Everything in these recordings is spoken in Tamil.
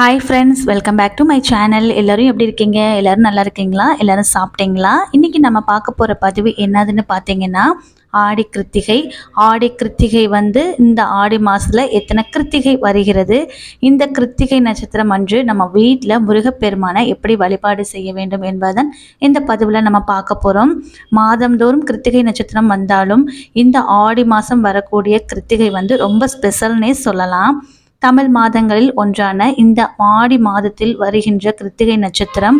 Hi friends welcome back to my channel எல்லோரும் எப்படி இருக்கீங்க? எல்லோரும் நல்லா இருக்கீங்களா? எல்லோரும் சாப்பிட்டீங்களா? இன்றைக்கி நம்ம பார்க்க போகிற பதிவு என்னதுன்னு பார்த்தீங்கன்னா ஆடி கிருத்திகை. ஆடி கிருத்திகை வந்து இந்த ஆடி மாதத்தில் எத்தனை கிருத்திகை வருகிறது? இந்த கிருத்திகை நட்சத்திரம் அன்று நம்ம வீட்டில் முருகப்பெருமானை எப்படி வழிபாடு செய்ய வேண்டும் என்பதன் இந்த பதிவில் நம்ம பார்க்க போகிறோம் மாதந்தோறும் கிருத்திகை நட்சத்திரம் வந்தாலும் இந்த ஆடி மாதம் வரக்கூடிய கிருத்திகை வந்து ரொம்ப ஸ்பெஷல்னே சொல்லலாம். தமிழ் மாதங்களில் ஒன்றான இந்த ஆடி மாதத்தில் வருகின்ற கிருத்திகை நட்சத்திரம்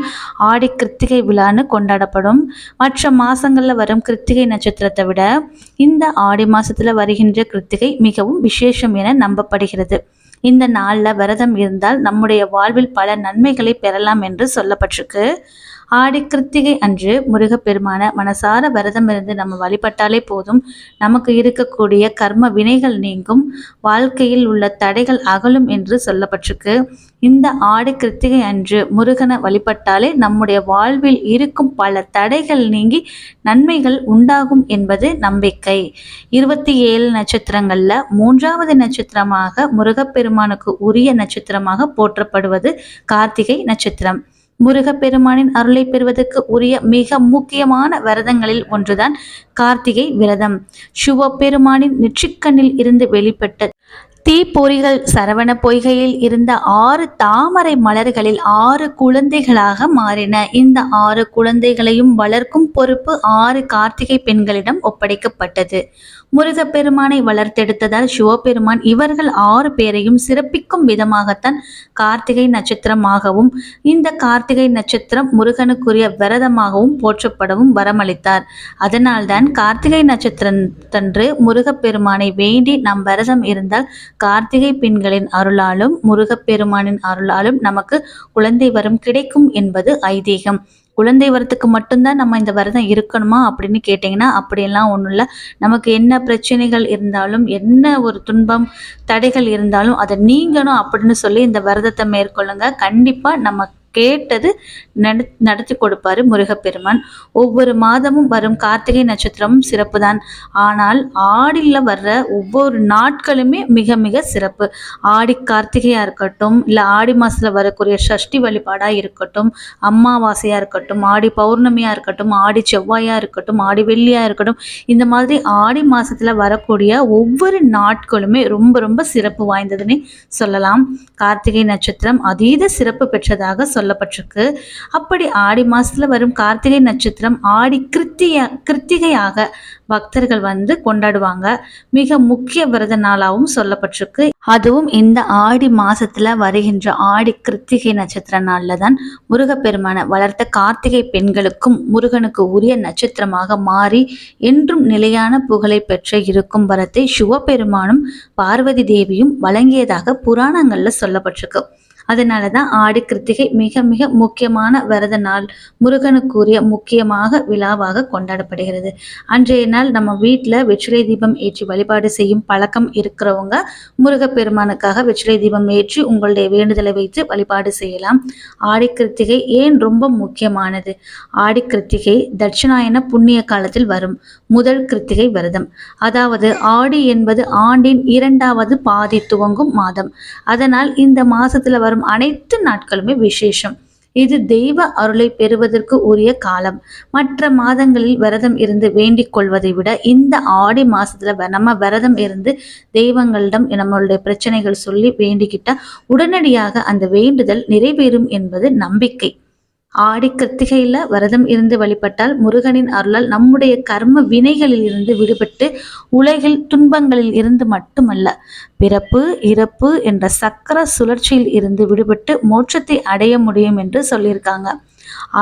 ஆடி கிருத்திகை விழான்னு கொண்டாடப்படும். மற்ற மாதங்களில் வரும் கிருத்திகை நட்சத்திரத்தை விட இந்த ஆடி மாதத்தில் வருகின்ற கிருத்திகை மிகவும் விசேஷம் என நம்பப்படுகிறது. இந்த நாளில் விரதம் இருந்தால் நம்முடைய வாழ்வில் பல நன்மைகளை பெறலாம் என்று சொல்லப்பட்டிருக்கு. ஆடி கிருத்திகை அன்று முருகப்பெருமான மனசார விரதம் நம்ம வழிபட்டாலே போதும். நமக்கு இருக்கக்கூடிய கர்ம வினைகள் நீங்கும். வாழ்க்கையில் உள்ள தடைகள் அகலும் என்று சொல்லப்பட்டிருக்கு. இந்த ஆடி கிருத்திகை அன்று முருகனை வழிபட்டாலே நம்முடைய வாழ்வில் இருக்கும் பல தடைகள் நீங்கி நன்மைகள் உண்டாகும் என்பது நம்பிக்கை. இருபத்தி ஏழு நட்சத்திரங்களில் மூன்றாவது நட்சத்திரமாக முருகப்பெருமானுக்கு உரிய நட்சத்திரமாக போற்றப்படுவது கார்த்திகை நட்சத்திரம். முருகப்பெருமானின் அருளை பெறுவதற்கு உரிய மிக முக்கியமான விரதங்களில் ஒன்றுதான் கார்த்திகை விரதம். சிவபெருமானின் நெற்றிக்கண்ணில் இருந்து வெளிப்பட்ட தீப்பொறிகள் சரவண பொய்கையில் இருந்த ஆறு தாமரை மலர்களில் ஆறு குழந்தைகளாக மாறின. இந்த ஆறு குழந்தைகளையும் வளர்க்கும் பொறுப்பு ஆறு கார்த்திகை பெண்களிடம் ஒப்படைக்கப்பட்டது. முருகப்பெருமானை வளர்த்தெடுத்ததால் சிவபெருமான் இவர்கள் ஆறு பேரையும் சிறப்பிக்கும் விதமாகத்தான் கார்த்திகை நட்சத்திரமாகவும் இந்த கார்த்திகை நட்சத்திரம் முருகனுக்குரிய விரதமாகவும் போற்றப்படவும் வரமளித்தார். அதனால்தான் கார்த்திகை நட்சத்திரத்தன்று முருகப்பெருமானை வேண்டி நம் விரதம் இருந்தால் கார்த்திகை பெண்களின் அருளாலும் முருகப்பெருமானின் அருளாலும் நமக்கு குழந்தை வரம் கிடைக்கும் என்பது ஐதீகம். குழந்தை வரத்துக்கு மட்டும்தான் நம்ம இந்த விரதம் இருக்கணுமா அப்படின்னு கேட்டிங்கன்னா அப்படியெல்லாம் ஒன்றும் இல்லை. நமக்கு என்ன பிரச்சனைகள் இருந்தாலும் என்ன ஒரு துன்பம் தடைகள் இருந்தாலும் அதை நீங்கணும் அப்படின்னு சொல்லி இந்த விரதத்தை மேற்கொள்ளுங்க. கண்டிப்பாக நம்ம கேட்டது நட நடத்தி கொடுப்பாரு முருகப்பெருமான். ஒவ்வொரு மாதமும் வரும் கார்த்திகை நட்சத்திரமும் சிறப்பு தான் ஆனால் ஆடியில் வர்ற ஒவ்வொரு நாட்களுமே மிக மிக சிறப்பு. ஆடி கார்த்திகையாக இருக்கட்டும் இல்லை ஆடி மாதத்தில் வரக்கூடிய சஷ்டி வழிபாடாக இருக்கட்டும் அம்மாவாசையாக இருக்கட்டும் ஆடி பௌர்ணமியாக இருக்கட்டும் ஆடி செவ்வாயாக இருக்கட்டும் ஆடி வெள்ளியாக இருக்கட்டும் இந்த மாதிரி ஆடி மாதத்தில் வரக்கூடிய ஒவ்வொரு நாட்களுமே ரொம்ப ரொம்ப சிறப்பு வாய்ந்ததுன்னே சொல்லலாம். கார்த்திகை நட்சத்திரம் அதீத சிறப்பு பெற்றதாக சொல்லப்பட்டிருக்கு. அப்படி ஆடி மாசத்துல வரும் கார்த்திகை நட்சத்திரம் ஆடி கிருத்திய கிருத்திகையாக பக்தர்கள் வந்து கொண்டாடுவாங்க. மிக முக்கிய விரத நாளாகவும் சொல்லப்பட்டிருக்கு. அதுவும் இந்த ஆடி மாசத்துல வருகின்ற ஆடி கிருத்திகை நட்சத்திர நாளில் தான் முருகப்பெருமான வளர்த்த கார்த்திகை பெண்களுக்கும் முருகனுக்கு உரிய நட்சத்திரமாக மாறி என்றும் நிலையான புகழை பெற்ற இருக்கும் வரத்தை சிவபெருமானும் பார்வதி தேவியும் வழங்கியதாக புராணங்கள்ல சொல்லப்பட்டிருக்கு. அதனால தான் ஆடி கிருத்திகை மிக மிக முக்கியமான விரத நாள். முருகனுக்குரிய முக்கியமாக விழாவாக கொண்டாடப்படுகிறது. அன்றைய நாள் நம்ம வீட்டில் வெற்றிலை தீபம் ஏற்றி வழிபாடு செய்யும் பழக்கம் இருக்கிறவங்க முருகப்பெருமானுக்காக வெற்றிலை தீபம் ஏற்றி உங்களுடைய வேண்டுதலை வைத்து வழிபாடு செய்யலாம். ஆடி கிருத்திகை ஏன் ரொம்ப முக்கியமானது? ஆடி கிருத்திகை தட்சிணாயன புண்ணிய காலத்தில் வரும் முதல் கிருத்திகை விரதம். அதாவது ஆடி என்பது ஆண்டின் இரண்டாவது பாதி துவங்கும் மாதம். அதனால் இந்த மாசத்துல வரும் வரும் அனைத்து நாட்களுமே விசேஷம். இது தெய்வ அருளை பெறுவதற்கு உரிய காலம். மற்ற மாதங்களில் விரதம் இருந்து வேண்டிக் கொள்வதை விட இந்த ஆடி மாசத்துல நம்ம விரதம் இருந்து தெய்வங்களிடம் நம்மளுடைய பிரச்சனைகள் சொல்லி வேண்டிக்கிட்டா உடனடியாக அந்த வேண்டுதல் நிறைவேறும் என்பது நம்பிக்கை. ஆடி கிருத்திகையில் விரதம் இருந்து வழிபட்டால் முருகனின் அருளால் நம்முடைய கர்ம வினைகளில் இருந்து விடுபட்டு உலகில் துன்பங்களில் இருந்து மட்டுமல்ல பிறப்பு இறப்பு என்ற சக்கர சுழற்சியில் இருந்து விடுபட்டு மோட்சத்தை அடைய முடியும் என்று சொல்லியிருக்காங்க.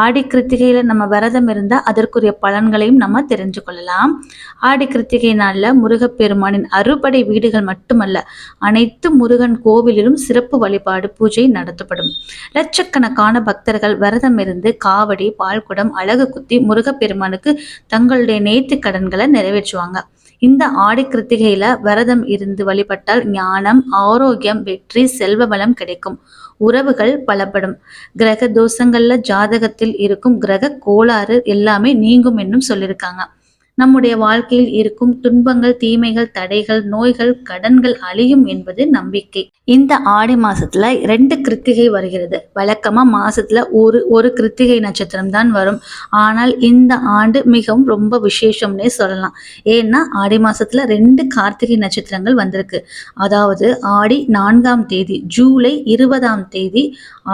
ஆடி கிருத்திகையில் நம்ம விரதம் இருந்தால் அதற்குரிய பலன்களையும் நம்ம தெரிஞ்சு கொள்ளலாம். ஆடி கிருத்திகை நாளில் முருகப்பெருமானின் அறுபடை வீடுகள் மட்டுமல்ல அனைத்து முருகன் கோவிலிலும் சிறப்பு வழிபாடு பூஜை நடத்தப்படும். லட்சக்கணக்கான பக்தர்கள் விரதம் இருந்து காவடி பால்குடம் அழகு குத்தி முருகப்பெருமானுக்கு தங்களுடைய நேர்த்தி கடன்களை நிறைவேற்றுவாங்க. இந்த ஆடி கிருத்திகையில விரதம் இருந்து வழிபட்டால் ஞானம் ஆரோக்கியம் வெற்றி செல்வ வளம் கிடைக்கும். உறவுகள் பலப்படும். கிரக தோஷங்கள்ல ஜாதகத்தில் இருக்கும் கிரக கோளாறு எல்லாமே நீங்கும் என்னும் சொல்லியிருக்காங்க. நம்முடைய வாழ்க்கையில் இருக்கும் துன்பங்கள் தீமைகள் தடைகள் நோய்கள் கடன்கள் அழியும் என்பது நம்பிக்கை. இந்த ஆடி மாசத்துல ரெண்டு கிருத்திகை வருகிறது. வழக்கமா மாசத்துல ஒரு ஒரு கிருத்திகை நட்சத்திரம் தான் வரும். ஆனால் இந்த ஆண்டு மிகவும் ரொம்ப விசேஷம்னே சொல்லலாம். ஏன்னா ஆடி மாசத்துல ரெண்டு கார்த்திகை நட்சத்திரங்கள் வந்திருக்கு. அதாவது ஆடி நான்காம் தேதி ஜூலை இருபதாம் தேதி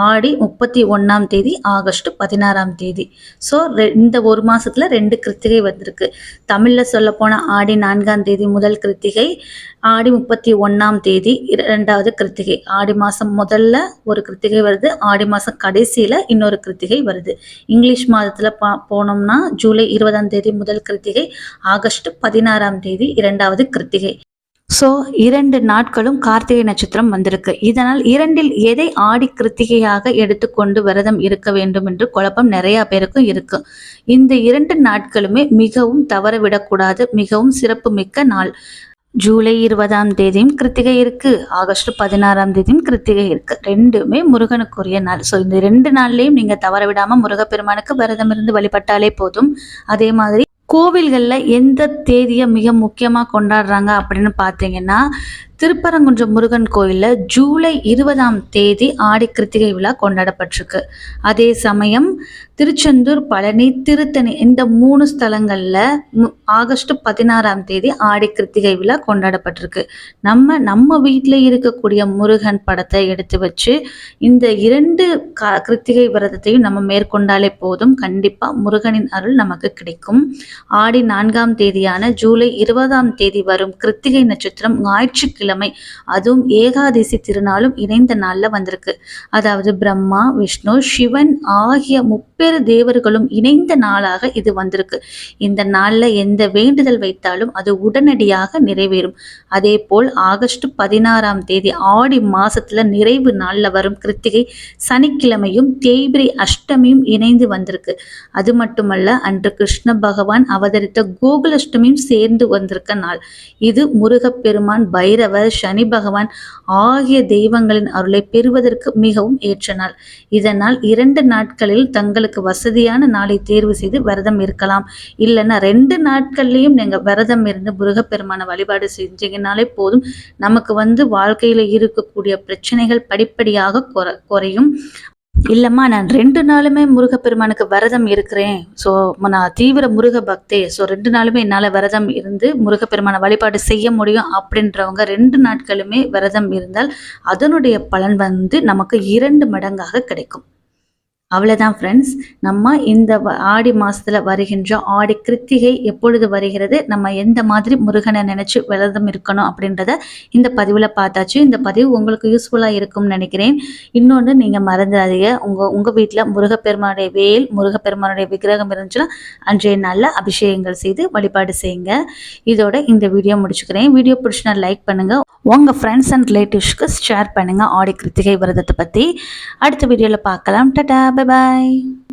ஆடி முப்பத்தி ஒன்றாம் தேதி ஆகஸ்ட் பதினாறாம் தேதி. ஸோ இந்த ஒரு மாதத்தில் ரெண்டு கிருத்திகை வந்திருக்கு. தமிழில் சொல்லப்போனால் ஆடி நான்காம் தேதி முதல் கிருத்திகை ஆடி முப்பத்தி ஒன்றாம் தேதி இரண்டாவது கிருத்திகை. ஆடி மாதம் முதல்ல ஒரு கிருத்திகை வருது ஆடி மாதம் கடைசியில் இன்னொரு கிருத்திகை வருது. இங்கிலீஷ் மாதத்தில் பா போனோம்னா ஜூலை இருபதாம் தேதி முதல் கிருத்திகை ஆகஸ்ட் பதினாறாம் தேதி இரண்டாவது கிருத்திகை. ஸோ இரண்டு நாட்களும் கார்த்திகை நட்சத்திரம் வந்திருக்கு. இதனால் இரண்டில் எதை ஆடி கிருத்திகையாக எடுத்துக்கொண்டு விரதம் இருக்க வேண்டும் என்று குழப்பம் நிறைய பேருக்கும் இருக்கு. இந்த இரண்டு நாட்களுமே மிகவும் தவறவிடக்கூடாது மிகவும் சிறப்பு மிக்க நாள். ஜூலை இருபதாம் தேதியும் கிருத்திகை இருக்கு. ஆகஸ்ட் பதினாறாம் தேதியும் கிருத்திகை இருக்கு. ரெண்டுமே முருகனுக்குரிய நாள். ஸோ இந்த ரெண்டு நாள்லையும் நீங்க தவற விடாம முருகப்பெருமானுக்கு விரதம் இருந்து வழிபட்டாலே போதும். அதே மாதிரி கோவில்களில் எந்த தேதியை மிக முக்கியமாக கொண்டாடுறாங்க அப்படின்னு பார்த்தீங்கன்னா திருப்பரங்குன்றம் முருகன் கோயிலில் ஜூலை இருபதாம் தேதி ஆடி கிருத்திகை விழா கொண்டாடப்பட்டிருக்கு. அதே சமயம் திருச்செந்தூர் பழனி திருத்தணி இந்த மூணு ஸ்தலங்களில் ஆகஸ்ட் பதினாறாம் தேதி ஆடி கிருத்திகை விழா கொண்டாடப்பட்டிருக்கு. நம்ம நம்ம வீட்டில் இருக்கக்கூடிய முருகன் படத்தை எடுத்து வச்சு இந்த இரண்டு க கிருத்திகை விரதத்தையும் நம்ம மேற்கொண்டாலே போதும். கண்டிப்பாக முருகனின் அருள் நமக்கு கிடைக்கும். ஆடி நான்காம் தேதியான ஜூலை இருபதாம் தேதி வரும் கிருத்திகை நட்சத்திரம் ஞாயிற்றுக்கிழமை வெள்ளிக்கிழமை அதுவும் ஏகாதசி திருநாளும் இணைந்த நாளில் வந்திருக்கு. அதாவது பிரம்மா விஷ்ணு சிவன் ஆகிய முப்பெரு தேவர்களும் இணைந்த நாளாக இது வந்திருக்கு. இந்த நாளில் எந்த வேண்டுதல் வைத்தாலும் அது உடனடியாக நிறைவேறும். அதே போல் ஆகஸ்ட் பதினாறாம் தேதி ஆடி மாசத்துல நிறைவு நாளில் வரும் கிருத்திகை சனிக்கிழமையும் தேய்பிரி அஷ்டமியும் இணைந்து வந்திருக்கு. அது மட்டுமல்ல அன்று கிருஷ்ண பகவான் அவதரித்த கோகுலஷ்டமியும் சேர்ந்து வந்திருக்க நாள். இது முருகப்பெருமான் பைரவ அவர் சனி பகவான் ஆகிய தெய்வங்களின் அருளை பெறுவதற்கு மிகவும் ஏற்ற நாள் இதனால் இரண்டு நாட்களில் தங்களுக்கு வசதியான நாளை தேர்வு செய்து விரதம் இருக்கலாம். இல்லைன்னா ரெண்டு நாட்கள்லையும் நீங்கள் விரதம் இருந்து முருகப்பெருமான வழிபாடு செஞ்சீங்கனாலே போதும். நமக்கு வந்து வாழ்க்கையில் இருக்கக்கூடிய பிரச்சனைகள் படிப்படியாக குறையும். இல்லைம்மா நான் ரெண்டு நாளுமே முருகப்பெருமானுக்கு விரதம் இருக்கிறேன். ஸோ நான் தீவிர முருக பக்தே. ஸோ ரெண்டு நாளுமே என்னால் விரதம் இருந்து முருகப்பெருமான வழிபாடு செய்ய முடியும் அப்படின்றவங்க ரெண்டு நாட்களுமே விரதம் இருந்தால் அதனுடைய பலன் வந்து நமக்கு இரண்டு மடங்காக கிடைக்கும். அவ்வளோதான் ஃப்ரெண்ட்ஸ் நம்ம இந்த ஆடி மாதத்தில் வருகின்ற ஆடி கிருத்திகை எப்பொழுது வருகிறது? நம்ம எந்த மாதிரி முருகனை நினச்சி விரதம் இருக்கணும் அப்படின்றத இந்த பதிவில் பார்த்தாச்சு. இந்த பதிவு உங்களுக்கு யூஸ்ஃபுல்லாக இருக்கும்னு நினைக்கிறேன். இன்னொன்று நீங்கள் மறந்துடாதீங்க. உங்கள் உங்கள் வீட்டில் முருகப்பெருமானுடைய வேல் முருகப்பெருமானுடைய விக்கிரகம் இருந்துச்சுன்னா அன்றைய நாளில் அபிஷேகங்கள் செய்து வழிபாடு செய்யுங்க. இதோட இந்த வீடியோ முடிச்சுக்கிறேன். வீடியோ பிடிச்சினா லைக் பண்ணுங்கள் உங்கள் ஃப்ரெண்ட்ஸ் அண்ட் ரிலேட்டிவ்ஸ்க்கு ஷேர் பண்ணுங்கள் ஆடி கிருத்திகை விரதத்தை பற்றி அடுத்த வீடியோவில் பார்க்கலாம். Tata Bye.